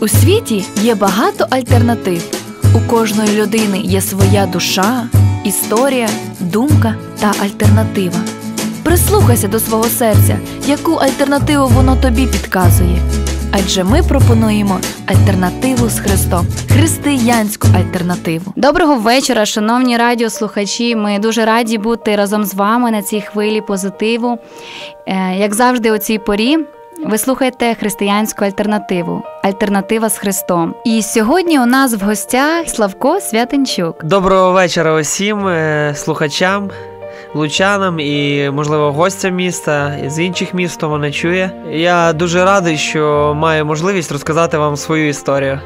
У світі є багато альтернатив. У кожної людини є своя душа, історія, думка та альтернатива. Прислухайся до свого серця, яку альтернативу воно тобі підказує. Адже ми пропонуємо альтернативу з Христом, християнську альтернативу. Доброго вечора, шановні радіослухачі. Ми дуже раді бути разом з вами на цій хвилі позитиву. Е, Як завжди, у цій порі. Ви слухаєте християнську альтернативу Альтернатива з Христом. І сьогодні у нас в гостях Славко Святенчук. Доброго вечора усім е, слухачам, лучанам і, можливо, гостям міста з інших міст, хто мене чує. Я дуже радий, що маю можливість розказати вам свою історію.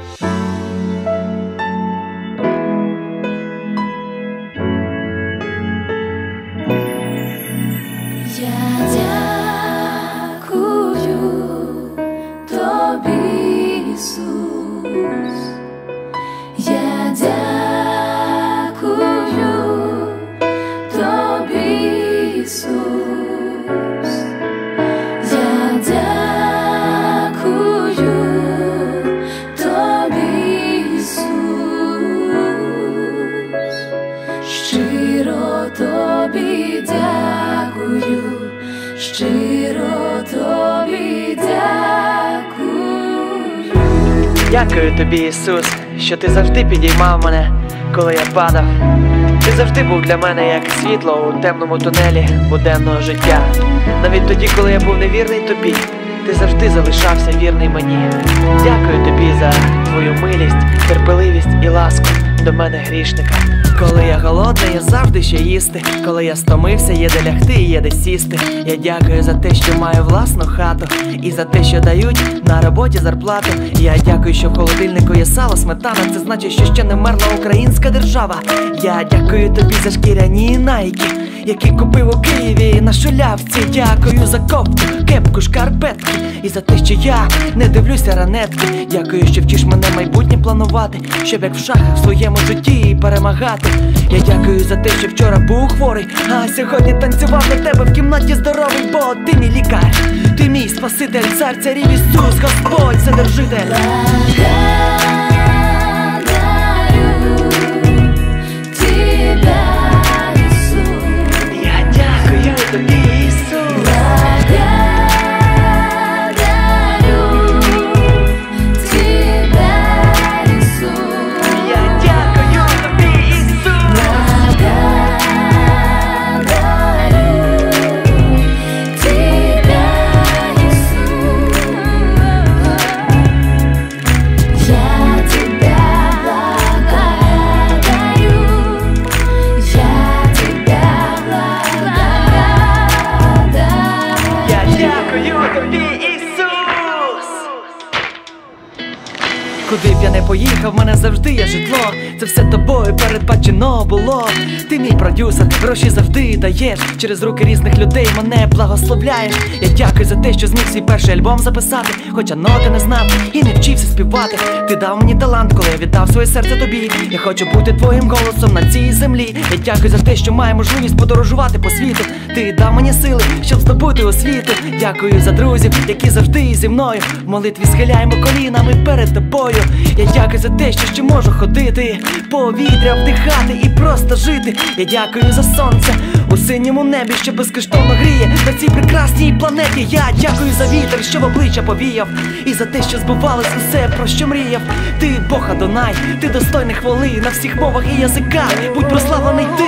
Тобі, Ісус, що ти завжди підіймав мене, коли я падав. Ти завжди був для мене як світло у темному тунелі буденного життя. Навіть тоді, коли я був невірний тобі, ти завжди залишався вірний мені. Дякую тобі за твою милість, терпеливість і ласку до мене грішника. Коли я голодний, я завжди ще їсти. Коли я стомився, є де лягти і є де сісти. Я дякую за те, що маю власну хату, і за те, що дають на роботі зарплату. Я дякую, що в холодильнику є сало, сметана. Це значить, що ще не мерла українська держава. Я дякую тобі за шкіряні найки, які купив у Києві на шулявці. Дякую за копту, кепку, шкарпетки. І за те, що я не дивлюся ранетки. Дякую, що вчиш мене майбутнє планувати, щоб як в шахах в своєму житті перемагати. Я дякую за те, що вчора був хворий, а сьогодні танцював на тебе в кімнаті здоровий, бо ти мій лікар, ти мій спаситель, цар царів Ісус, Господь, Вседержитель. Благодарю тебя, передбачено було. Ти мій продюсер, гроші завжди даєш. Через руки різних людей мене благословляєш. Я дякую за те, що зміг свій перший альбом записати, хоча ноти не знав і не вчився співати. Ти дав мені талант, коли я віддав своє серце тобі. Я хочу бути твоїм голосом на цій землі. Я дякую за те, що маю можливість подорожувати по світу. Ти дав мені сили, щоб здобути освіту. Дякую за друзів, які завжди зі мною. Молитві схиляємо колінами перед тобою. Я дякую за те, що ще можу ходити, повітря вдихати і просто жити. Я дякую за сонце у синьому небі, що безкоштовно гріє на цій прекрасній планеті. Я дякую за вітер, що в обличчя повіяв, і за те, що збувалось усе, про що мріяв. Ти Бога Донай, ти достойний хвали на всіх мовах і язиках. Будь прославлений ти.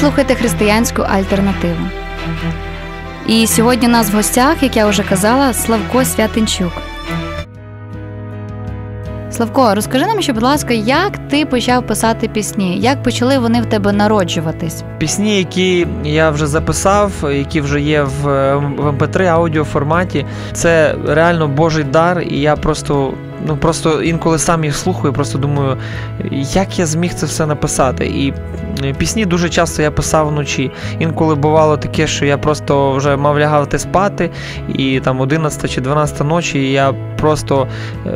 Слухаєте християнську альтернативу. І сьогодні у нас в гостях, як я вже казала, Славко Святинчук. Славко, розкажи нам ще, будь ласка, як ти почав писати пісні? Як почали вони в тебе народжуватись? Пісні, які я вже записав, які вже є в, в MP3 аудіоформаті, це реально Божий дар, і я просто. Ну просто інколи сам їх слухаю, просто думаю, як я зміг це все написати. І пісні дуже часто я писав вночі. Інколи бувало таке, що я просто вже мав лягати спати, і там 11 чи 12 ночі і я просто е,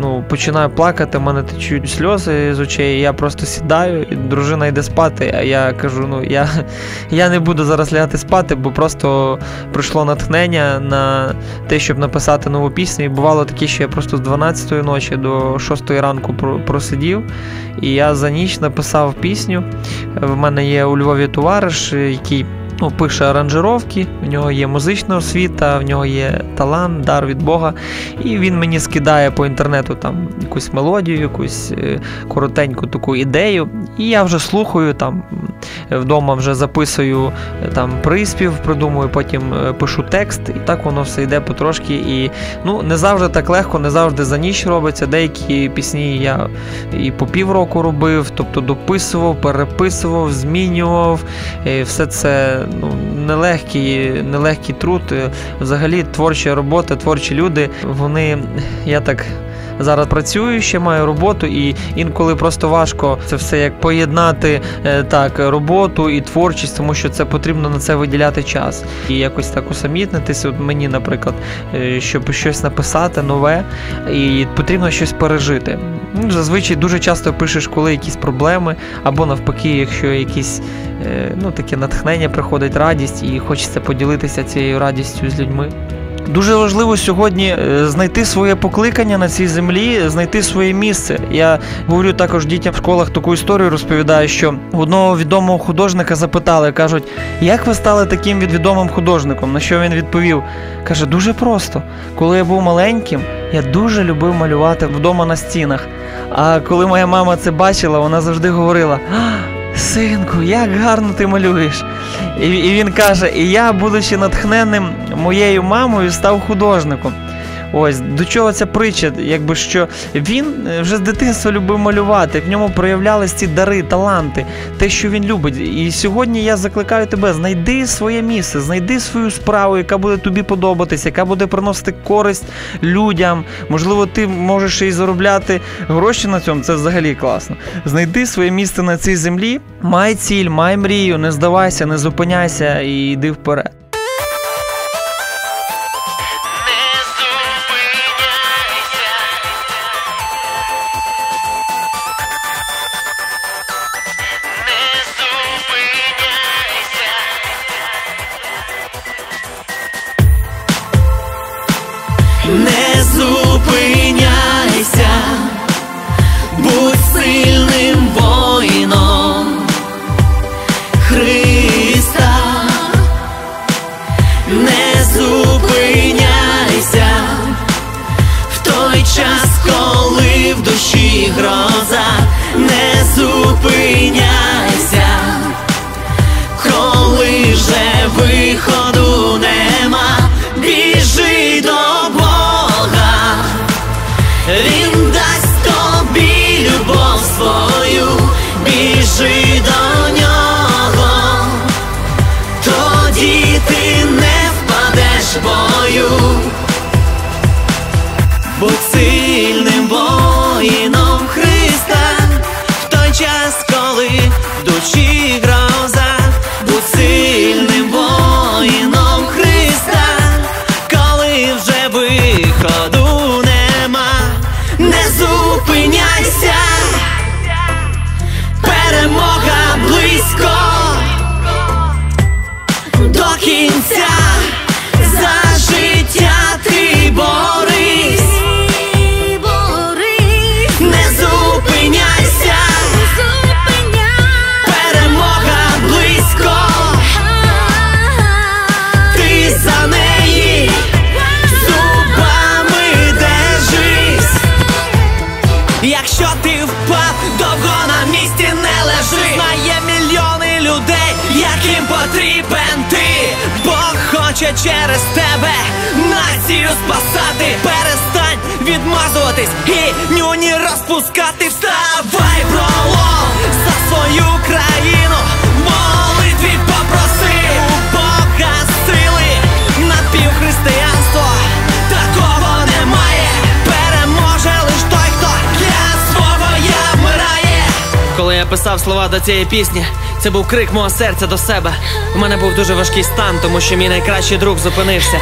ну, починаю плакати, в мене течуть сльози з очей, і я просто сідаю, і дружина йде спати, а я кажу, ну я, я не буду зараз лягати спати, бо просто прийшло натхнення на те, щоб написати нову пісню. І бувало таке, що я просто з 12 ночі до 6 ранку просидів, і я за ніч написав пісню. В мене є у Львові товариш, який ну, пише аранжировки, в нього є музична освіта, в нього є талант, дар від Бога. І він мені скидає по інтернету там якусь мелодію, якусь е, коротеньку таку ідею. І я вже слухаю там вдома вже записую е, там приспів, придумую, потім е, пишу текст, і так воно все йде потрошки. І ну, не завжди так легко, не завжди за ніч робиться. Деякі пісні я і по півроку робив, тобто дописував, переписував, змінював. І все це ну, нелегкий, нелегкий труд. Взагалі, творча робота, творчі люди, вони, я так зараз працюю, ще маю роботу, і інколи просто важко це все як поєднати е, так роботу і творчість, тому що це потрібно на це виділяти час і якось так усамітнитися. От мені, наприклад, е, щоб щось написати нове, і потрібно щось пережити. Ну, Зазвичай дуже часто пишеш, коли якісь проблеми, або навпаки, якщо якісь е, ну, таке натхнення приходить радість, і хочеться поділитися цією радістю з людьми. Дуже важливо сьогодні е, знайти своє покликання на цій землі, знайти своє місце. Я говорю також дітям в школах таку історію розповідаю, що одного відомого художника запитали, кажуть, як ви стали таким відомим художником? На що він відповів? Каже, дуже просто. Коли я був маленьким, я дуже любив малювати вдома на стінах. А коли моя мама це бачила, вона завжди говорила. Синку, як гарно ти малюєш. І і він каже: І я, будучи натхненним моєю мамою, став художником. Ось до чого ця притча, якби що він е, вже з дитинства любив малювати, в ньому проявлялись ці дари, таланти, те, що він любить. І сьогодні я закликаю тебе: знайди своє місце, знайди свою справу, яка буде тобі подобатися, яка буде приносити користь людям. Можливо, ти можеш і заробляти гроші на цьому. Це взагалі класно. Знайди своє місце на цій землі, май ціль, май мрію, не здавайся, не зупиняйся і йди вперед. Спасати. Перестань відмазуватись і нюні розпускати. Вставай, пролом за свою країну. Писав слова до цієї пісні, це був крик мого серця до себе. У мене був дуже важкий стан, тому що мій найкращий друг зупинився.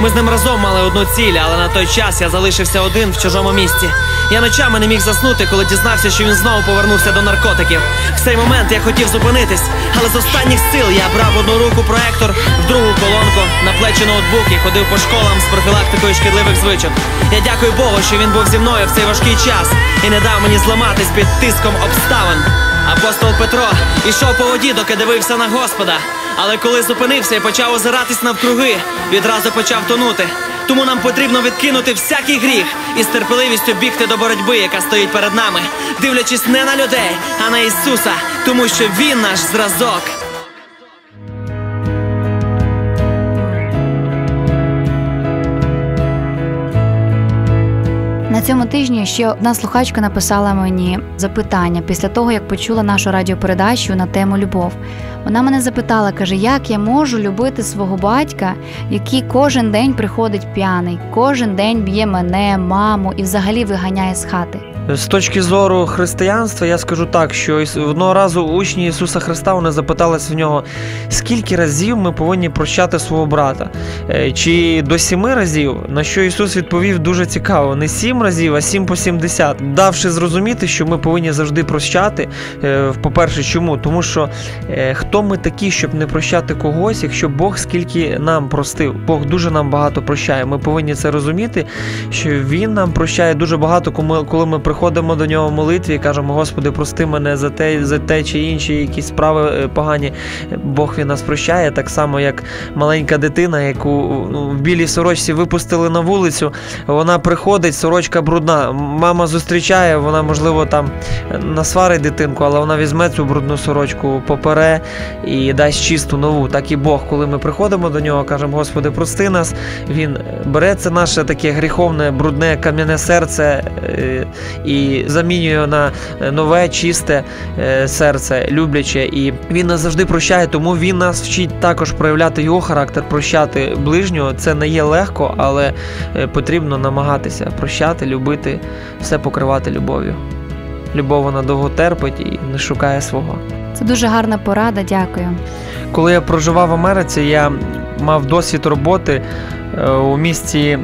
Ми з ним разом мали одну ціль, але на той час я залишився один в чужому місті. Я ночами не міг заснути, коли дізнався, що він знову повернувся до наркотиків. В цей момент я хотів зупинитись, але з останніх сил я брав одну руку проектор, в другу колонку, на плечі ноутбук і ходив по школам з профілактикою шкідливих звичок. Я дякую Богу, що він був зі мною в цей важкий час і не дав мені зламатись під тиском обставин. Апостол Петро ішов по воді, доки дивився на Господа. Але коли зупинився і почав озиратись навкруги, відразу почав тонути. Тому нам потрібно відкинути всякий гріх і з терпеливістю бігти до боротьби, яка стоїть перед нами, дивлячись не на людей, а на Ісуса, тому що Він наш зразок. Цьому тижні ще одна слухачка написала мені запитання після того, як почула нашу радіопередачу на тему любов. Вона мене запитала, каже, як я можу любити свого батька, який кожен день приходить п'яний, кожен день б'є мене, маму і взагалі виганяє з хати. З точки зору християнства, я скажу так, що одного разу учні Ісуса Христа вони запитались в нього, скільки разів ми повинні прощати свого брата? Е, Чи до сіми разів? На що Ісус відповів дуже цікаво: не сім разів, а сім по сімдесят, давши зрозуміти, що ми повинні завжди прощати. Е, По-перше, чому? Тому що е, хто ми такі, щоб не прощати когось, якщо Бог скільки нам простив? Бог дуже нам багато прощає. Ми повинні це розуміти, що Він нам прощає дуже багато, коли- ми приходимо до нього в молитві і кажемо, Господи, прости мене за те, за те чи інші якісь справи е, погані. Бог він нас прощає, так само, як маленька дитина, яку ну, в білій сорочці випустили на вулицю. Вона приходить, сорочка брудна. Мама зустрічає, вона, можливо, там насварить дитинку, але вона візьме цю брудну сорочку, попере і дасть чисту нову. Так і Бог, коли ми приходимо до нього, кажемо, Господи, прости нас. Він бере це наше таке гріховне, брудне, кам'яне серце е, і замінює на нове, чисте е, серце, любляче. І він нас завжди прощає, тому він нас вчить також проявляти його характер, прощати ближнього. Це не є легко, але е, потрібно намагатися прощати, любити, все покривати любов'ю. Любов вона довго терпить і не шукає свого. Це дуже гарна порада, дякую. Коли я проживав в Америці, я мав досвід роботи е, у місті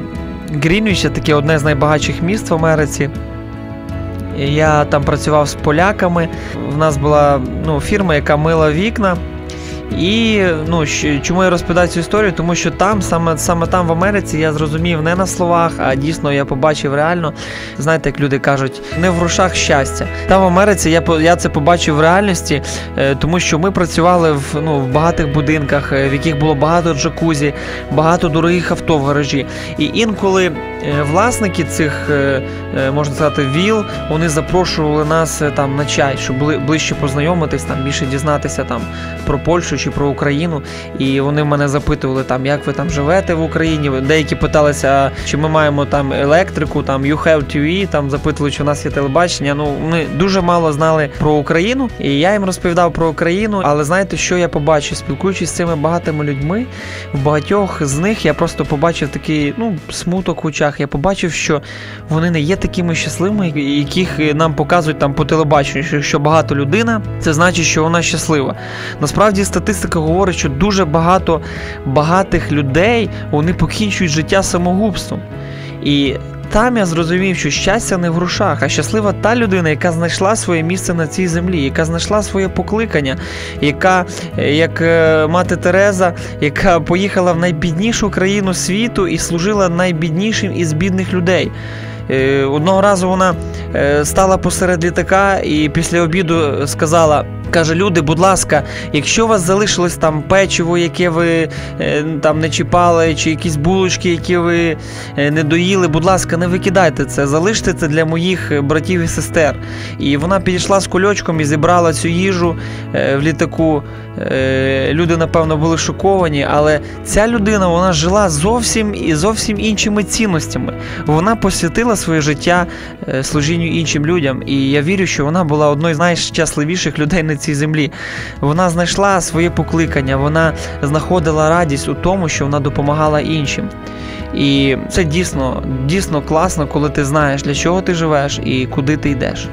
Грінвіч, таке одне з найбагатших міст в Америці. Я там працював з поляками. В нас була ну, фірма, яка мила вікна. І ну, чому я розповідаю цю історію? Тому що там, саме, саме там в Америці, я зрозумів не на словах, а дійсно я побачив реально. Знаєте, як люди кажуть, не в грошах щастя. Там в Америці я, я це побачив в реальності, е, тому що ми працювали в, ну, в багатих будинках, е, в яких було багато джакузі, багато дорогих авто в гаражі. І інколи е, власники цих, можна сказати, віл, вони запрошували нас там на чай, щоб бли- ближче познайомитись, там більше дізнатися там про Польщу чи про Україну. І вони мене запитували, там, як ви там живете в Україні. Деякі питалися, чи ми маємо там електрику, там you have TV, там запитували, чи у нас є телебачення. Ну, ми дуже мало знали про Україну, і я їм розповідав про Україну. Але знаєте, що я побачив? Спілкуючись з цими багатими людьми, в багатьох з них я просто побачив такий ну, смуток в очах. Я побачив, що вони не є такими щасливими, яких нам показують там по телебаченню. Що багато людина, це значить, що вона щаслива. Насправді статистика говорить, що дуже багато багатих людей вони покінчують життя самогубством. І там я зрозумів, що щастя не в грошах, а щаслива та людина, яка знайшла своє місце на цій землі, яка знайшла своє покликання, яка, як е, мати Тереза, яка поїхала в найбіднішу країну світу і служила найбіднішим із бідних людей. Е, Одного разу вона е, стала посеред літака і після обіду сказала: каже: Люди, будь ласка, якщо у вас залишилось там печиво, яке ви е, там не чіпали, чи якісь булочки, які ви е, не доїли, будь ласка, не викидайте це, залиште це для моїх е, братів і сестер. І вона підійшла з кульочком і зібрала цю їжу в літаку, е, люди, напевно, були шоковані, але ця людина вона жила зовсім і зовсім іншими цінностями. Вона посвятила своє життя е, служінню іншим людям, і я вірю, що вона була одною з найщасливіших людей на цій землі. Вона знайшла своє покликання, вона знаходила радість у тому, що вона допомагала іншим. І це дійсно, дійсно класно, коли ти знаєш, для чого ти живеш і куди ти йдеш.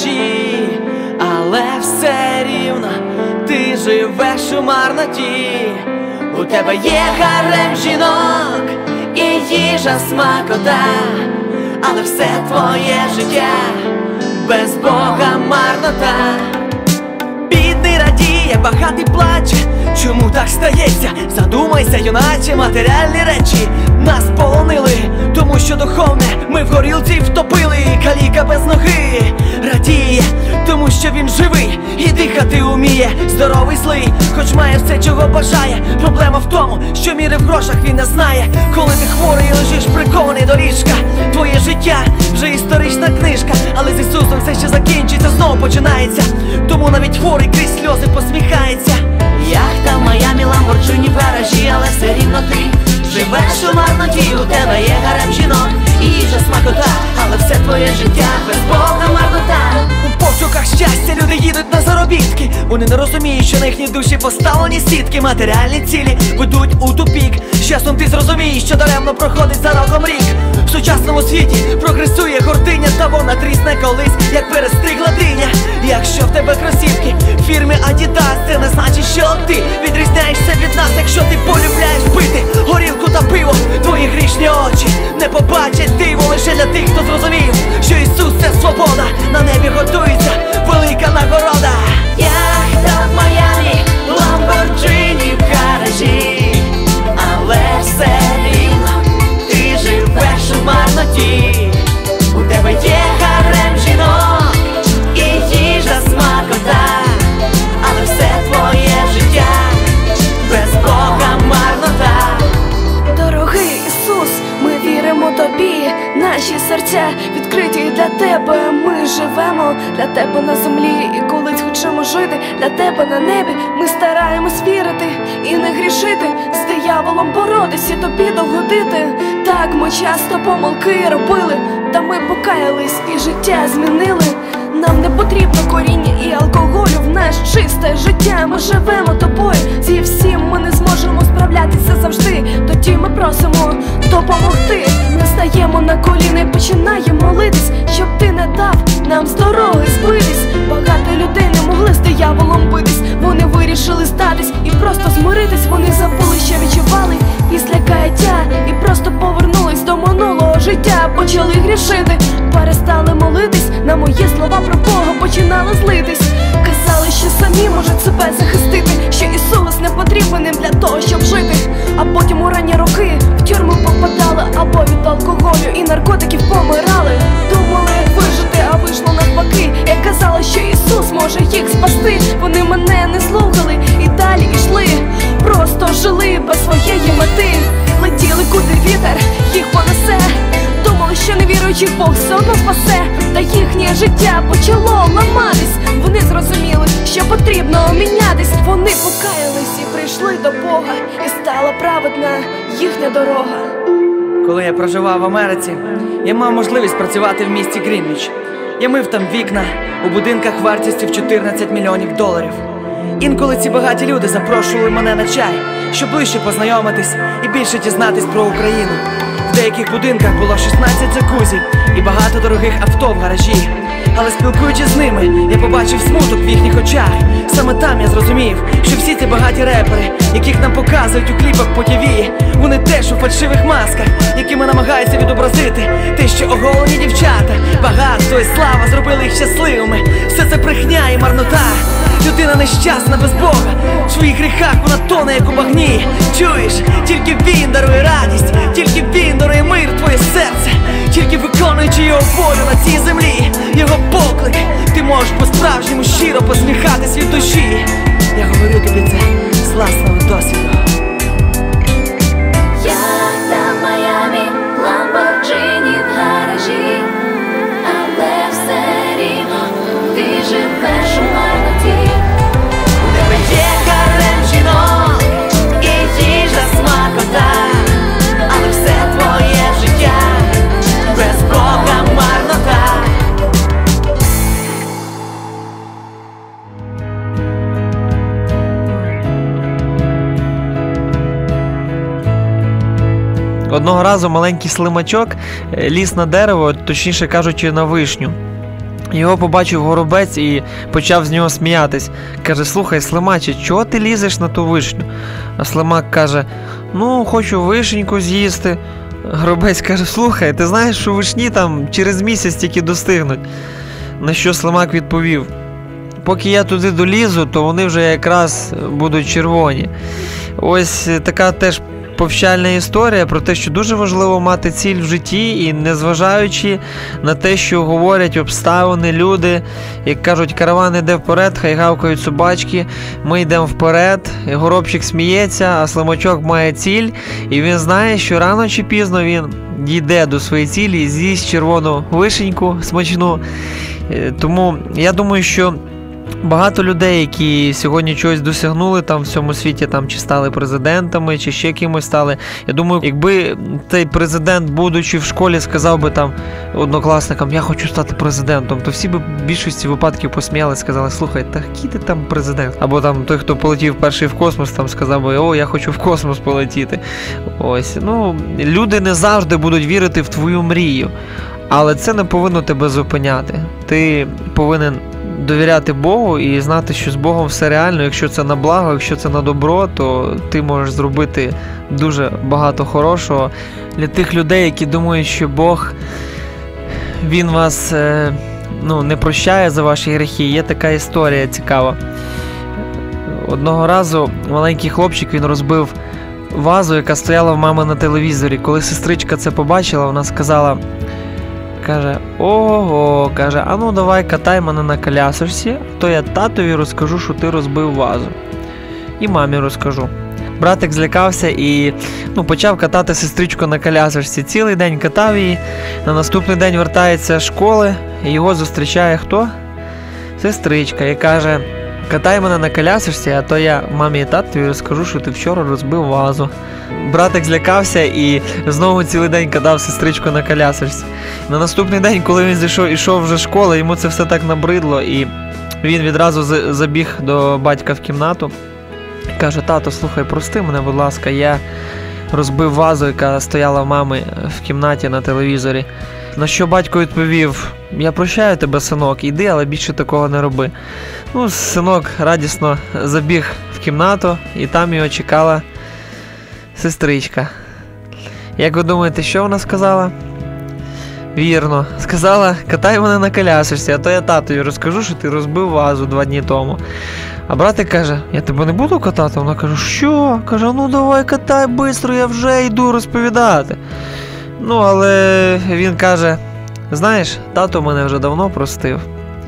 Гаражі, але все рівно ти живеш у марноті. У тебе є гарем жінок і їжа смакота, але все твоє життя без Бога марнота. Бідний радіє, багатий плаче. Чому так стається? Задумайся, юначе, матеріальні речі нас полонили, тому що духовне ми в горілці втопили. Каліка без ноги радіє, тому що він живий і дихати уміє. Здоровий злий, хоч має все, чого бажає. Проблема в тому, що міри в грошах він не знає. Коли ти хворий лежиш прикований до ліжка, твоє життя вже історична книжка, але з Ісусом все ще закінчиться, знову починається. Тому навіть хворий крізь сльози посміхається. Яхта Ламборджині в гаражі, але все рівно ти живеш у марноті, у тебе є гарем жінок і їжа смакота, але все твоє життя без Бога марнота. У пошуках щастя люди їдуть на заробітки. Вони не розуміють, що на їхні душі поставлені сітки, матеріальні цілі ведуть у тупік. Часом ти зрозумієш, що даремно проходить за роком рік. В сучасному світі прогресує гординя, та вона трісне колись, як перестригла диня. Якщо в тебе кросівки фірми Adidas, це не значить, що ти відрізняєшся від нас, якщо ти полюбляєш пити горілку та пиво, твої грішні очі не побачать диво лише для тих, хто зрозумів, що Ісус це свобода, на небі готується велика нагорода. Яхта в Майамі, Ламборджині в гаражі, рівно ти живеш у марноті. У тебе є гарем жінок догодити. Так ми часто помилки робили, та ми покаялись і життя змінили. Нам не потрібно коріння і алкоголю в наш чисте життя. Ми живемо тобою. Зі всім ми не зможемо справлятися завжди. Тоді ми просимо допомогти. Ми стаємо на коліна і починаємо молитись, щоб ти не дав нам з дороги збитись. Багато людей не могли з дияволом битись. Вони вирішили здатись і просто змиритись. Вони забули, що відчували після каяття, і просто повернулись до минулого життя. Почали грішити, перестали молитись. На мої слова про Бога починали злитись. Казали, що самі можуть себе захистити, що Ісус не потрібен їм для того, щоб жити. А потім у ранні роки в тюрму попадали або від алкоголю і наркотиків помирали. Жили без своєї мети. Летіли куди вітер, їх понесе. Думали, що невіруючих Бог все одно спасе, та їхнє життя почало ламатись. Вони зрозуміли, що потрібно мінятись. Вони покаялись і прийшли до Бога, і стала праведна їхня дорога. Коли я проживав в Америці, я мав можливість працювати в місті Грінвіч. Я мив там вікна у будинках вартістю в 14 мільйонів доларів. Інколи ці багаті люди запрошували мене на чай, щоб ближче познайомитись і більше дізнатись про Україну. В деяких будинках було 16 джакузі і багато дорогих авто в гаражі. Але спілкуючись з ними, я побачив смуток в їхніх очах. Саме там я зрозумів, що всі ці багаті репери, яких нам показують у кліпах по ТВ, вони теж у фальшивих масках, якими намагаються відобразити те, що оголені дівчата, багатство і слава зробили їх щасливими. Все це брехня і марнота. Людина нещасна без Бога. В своїх гріхах вона тоне, як у багні. Чуєш, тільки він дарує радість, тільки він дарує мир твоє серце, тільки виконуючи його волю на цій землі, його поклик, ти можеш по-справжньому щиро посміхатись від душі. Я говорю тобі це з власного досвіду. Одного разу маленький слимачок е, ліз на дерево, точніше кажучи, на вишню. Його побачив горобець і почав з нього сміятись. Каже: Слухай, слимаче, чого ти лізеш на ту вишню? А слимак каже: Ну, хочу вишеньку з'їсти. Горобець каже: Слухай, ти знаєш, що вишні там через місяць тільки достигнуть. На що слимак відповів: Поки я туди долізу, то вони вже якраз будуть червоні. Ось е, така теж повчальна історія про те, що дуже важливо мати ціль в житті, і незважаючи на те, що говорять обставини, люди, як кажуть, караван іде вперед, хай гавкають собачки, ми йдемо вперед, горобчик сміється, а слимачок має ціль, і він знає, що рано чи пізно він дійде до своєї цілі і з'їсть червону вишеньку смачну. Е, Тому я думаю, що Багато людей, які сьогодні чогось досягнули там в цьому світі, там чи стали президентами, чи ще кимось стали. Я думаю, якби цей президент, будучи в школі, сказав би там однокласникам, я хочу стати президентом, то всі б в більшості випадків посміяли, сказали, слухай, та який ти там президент? Або там той, хто полетів перший в космос, там сказав би, о, я хочу в космос полетіти. Ось, ну люди не завжди будуть вірити в твою мрію. Але це не повинно тебе зупиняти. Ти повинен довіряти Богу і знати, що з Богом все реально. Якщо це на благо, якщо це на добро, то ти можеш зробити дуже багато хорошого для тих людей, які думають, що Бог він вас е, ну, не прощає за ваші гріхи. Є така історія цікава. Одного разу маленький хлопчик він розбив вазу, яка стояла в мами на телевізорі. Коли сестричка це побачила, вона сказала. Каже, ого, каже, а ну давай катай мене на колясочці, то я татові розкажу, що ти розбив вазу. І мамі розкажу. Братик злякався і ну, почав катати сестричку на колясочці. Цілий день катав її. На наступний день вертається з школи, і його зустрічає хто? Сестричка, і каже: Катай мене на колясочці, а то я мамі і татові розкажу, що ти вчора розбив вазу. Братик злякався і знову цілий день катав сестричку на колясочці. На наступний день, коли він зійшов ішов вже школи, йому це все так набридло, і він відразу забіг до батька в кімнату. Каже: тато, слухай, прости мене, будь ласка, я розбив вазу, яка стояла в мами в кімнаті на телевізорі. На що батько відповів: Я прощаю тебе, синок, іди, але більше такого не роби. Ну, синок радісно забіг в кімнату, і там його чекала сестричка. Як ви думаєте, що вона сказала? Вірно, сказала, катай мене на колясочці, а то я татові розкажу, що ти розбив вазу два дні тому. А братик каже: Я тебе не буду катати. Вона каже, що? Каже, ну давай катай швидко, я вже йду розповідати. Ну, але він каже: знаєш, тато мене вже давно простив.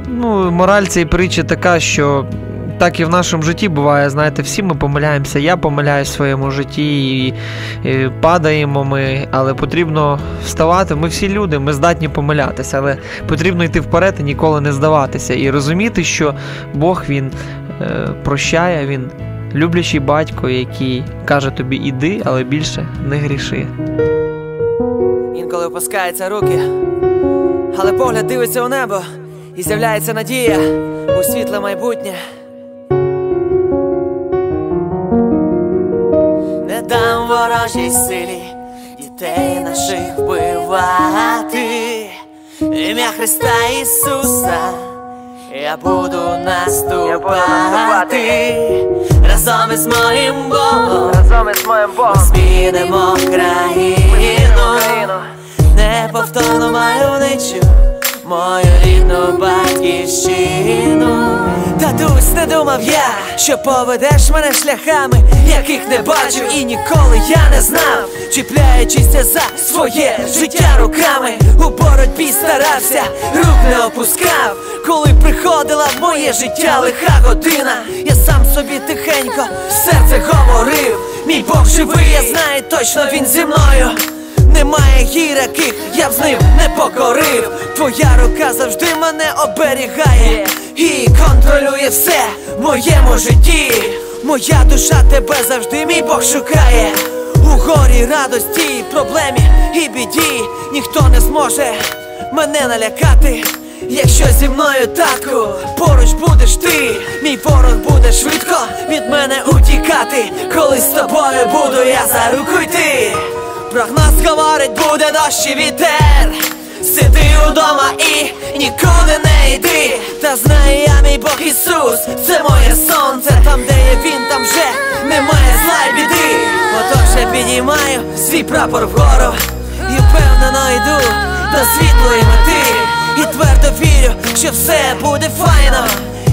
Ну, мораль цієї притчі така, що так і в нашому житті буває, знаєте, всі ми помиляємося, я помиляюсь в своєму житті, і, і падаємо ми, але потрібно вставати. Ми всі люди, ми здатні помилятися, але потрібно йти вперед і ніколи не здаватися. І розуміти, що Бог він прощає, він люблячий батько, який каже тобі іди, але більше не гріши. Інколи опускаються руки, але погляд дивиться у небо і з'являється надія у світле майбутнє. Не дам ворожій силі дітей наших вбивати. Ім'я Христа Ісуса я буду наступати разом із моїм Богом. Разом із моїм Богом. Змінимо країну, неповторно мальовничу, мою рідну батьківщину. Татусь, не думав я, що поведеш мене шляхами, яких не бачив і ніколи я не знав, чіпляючися за своє життя руками, у боротьбі старався, рук не опускав, коли приходила в моє життя лиха година, я сам собі тихенько в серце говорив, мій Бог живий, я знаю точно він зі мною. Немає гір, яких я б з ним не покорив. Твоя рука завжди мене оберігає і контролює все в моєму житті. Моя душа тебе завжди, мій Бог шукає. У горі радості, проблемі і біді ніхто не зможе мене налякати. Якщо зі мною татку поруч будеш ти, мій ворог буде швидко від мене утікати. Коли з тобою буду я за руку йти. Прогноз говорить, буде дощ і вітер. Сиди удома і нікуди не йди. Та знаю я, мій Бог Ісус, це моє сонце. Там, де є він, там вже немає зла й біди. Отож я підіймаю свій прапор вгору і впевнено йду до світлої мети. І твердо вірю, що все буде файно.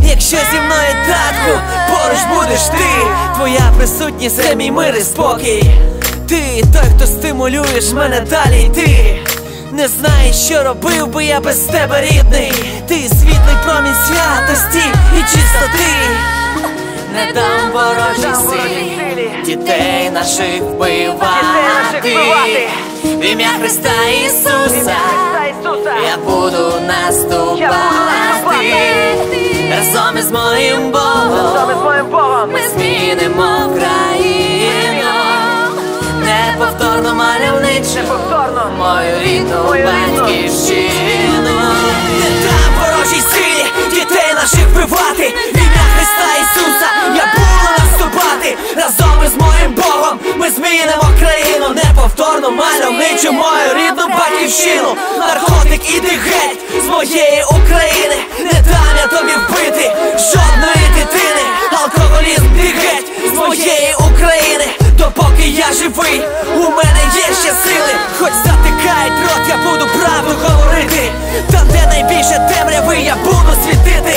Якщо зі мною татку, поруч будеш ти, твоя присутність це мій мир і спокій. Ти той, хто стимулюєш мене далі йти. Не знаєш, що робив би я без тебе рідний. Ти світлий промінь святості і чистоти. Не дам ворожій силі дітей наших вбивати. В ім'я Христа Ісуса я буду наступати. Разом із моїм Богом ми змінимо країну. Мальовничу мою рідну батьківщину. Не дам ворожій силі дітей наших вбивати. Ім'я Христа Ісуса я буду наступати. Разом із моїм Богом ми змінимо країну. Неповторно мальовничу мою рідну батьківщину. Наркотик іди геть з моєї України. Не дам я тобі вбити жодної дитини. Алкоголізм ти геть з моєї України. Допоки я живий, у мене є ще сили. Хоч затикають рот, я буду правду говорити. Там, де найбільше темряви, я буду світити.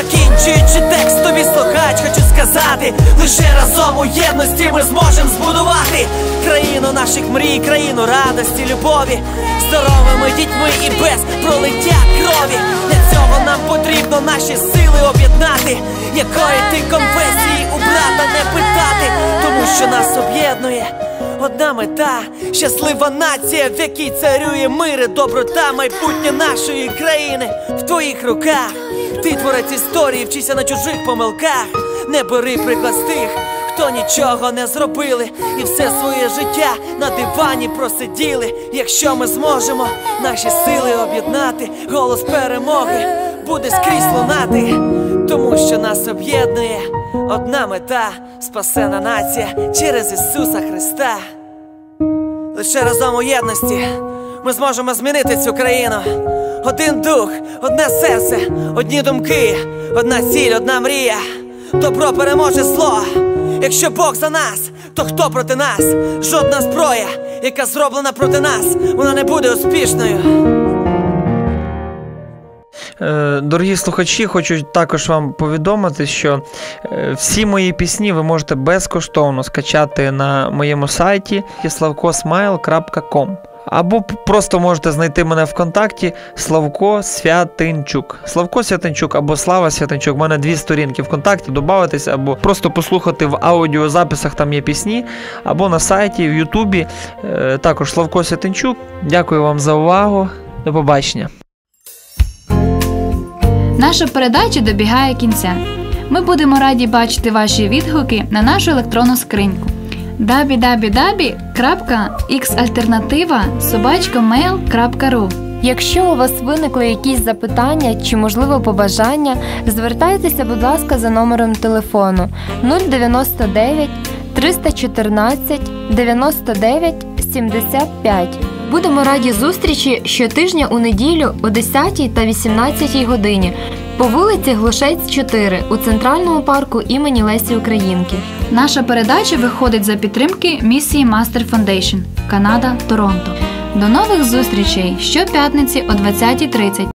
Закінчуючи текстові слухач, хочу сказати, лише разом у єдності ми зможемо збудувати країну наших мрій, країну радості, любові, здоровими дітьми і без пролиття крові. Для цього нам потрібно наші сили об'єднати, якої ти конфесії у брата не питати, тому що нас об'єднує. Одна мета, щаслива нація, в якій царює мир і доброта, майбутнє нашої країни в твоїх руках. Ти творець історії, вчися на чужих помилках. Не бери приклад з тих, хто нічого не зробили, і все своє життя на дивані просиділи. Якщо ми зможемо наші сили об'єднати, голос перемоги буде скрізь лунати, тому що нас об'єднує одна мета спасена нація через Ісуса Христа. Лише разом у єдності ми зможемо змінити цю країну. Один дух, одне серце, одні думки, одна ціль, одна мрія. Добро переможе зло. Якщо Бог за нас, то хто проти нас? Жодна зброя, яка зроблена проти нас, вона не буде успішною. Е, Дорогі слухачі, хочу також вам повідомити, що е, всі мої пісні ви можете безкоштовно скачати на моєму сайті slavkosmile.com або просто можете знайти мене в контакті Славко Святинчук. Славко Святинчук або Слава Святинчук. У мене дві сторінки в контакті, додаватись, або просто послухати в аудіозаписах, там є пісні, або на сайті, в Ютубі. Е, Також Славко Святинчук. Дякую вам за увагу. До побачення. Наша передача добігає кінця. Ми будемо раді бачити ваші відгуки на нашу електронну скриньку www.xalternativa Якщо у вас виникли якісь запитання чи, можливо, побажання, звертайтеся, будь ласка, за номером телефону 099 314 99 75. Будемо раді зустрічі щотижня у неділю о 10 та 18 годині по вулиці Глушець 4 у Центральному парку імені Лесі Українки. Наша передача виходить за підтримки місії Master Foundation Канада, Торонто. До нових зустрічей щоп'ятниці о 20.30.